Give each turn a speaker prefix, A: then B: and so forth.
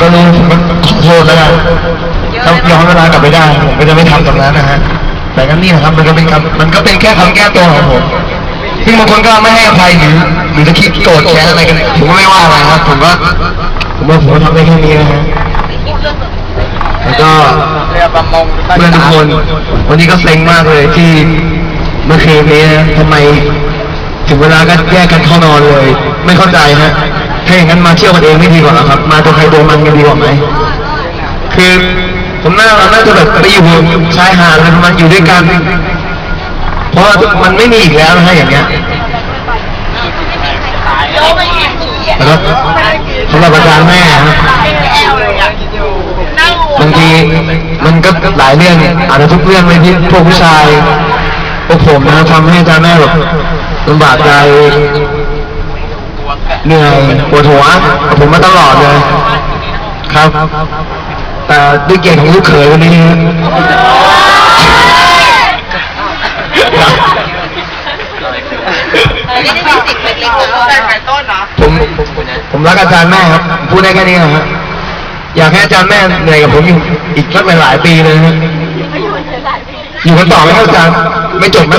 A: ก็รู้ผมก็ขอโทษแล้วกันถ้าย้อนเวลากลับไปได้ผมก็จะไม่ทำตรงนั้นนะฮะแต่ก็นี่นะครับมันก็เป็นคำมันก็เป็นแค่คำแก้ตัวของผมซึ่งบางคนก็ไม่ให้อภัยหรือหรือจะคิดโกรธแค้นอะไรกันผมก็ไม่ว่าอะไรครับผมก็ผมว่าผมก็ทำได้แค่นี้นะฮะแล้วก็
B: เรือประมง
A: เพื่อนทุกคน วันนี้ก็เซ็งมากเลยที่เมื่อคืนนี้นะทำไมถึงเวลาก็แยกกันเข้านอนเลย ไม่เข้าใจฮะ ถ้าอย่างนั้นมาเที่ยวกันเองไม่ดีกว่าเหรอครับ มาตัวใครตัวมันกันดีกว่าไหม คือผมน่าเราน่าจะแบบไปอยู่ชายหาดอะไรประมาณอยู่ด้วยกัน เพราะว่ามันไม่มีอีกแล้วนะฮะอย่างเงี้ยนะครับสำหรับอาจารย์แม่ครับบางทีมันก็หลายเรื่องเนี่ยอาจจะทุกเรื่องเลยที่พวกผู้ชายพวกผมนะทำให้อาจารย์แม่แบบลำบากใจ เหนื่อยปวดหัวกับผมมาตลอดเลย ครับ แต่ด้วยเกียรติของลูกเขยคนนี้นะผมผมรักอาจารย์แม่ครับ พูดได้แค่นี้นะครับอยากให้อาจารย์แม่เหนื่อยกับผมอยู่อีกสักหลายๆปีเลยนะอยู่กันต่อไหมครับอาจารย์ไม่จบไหม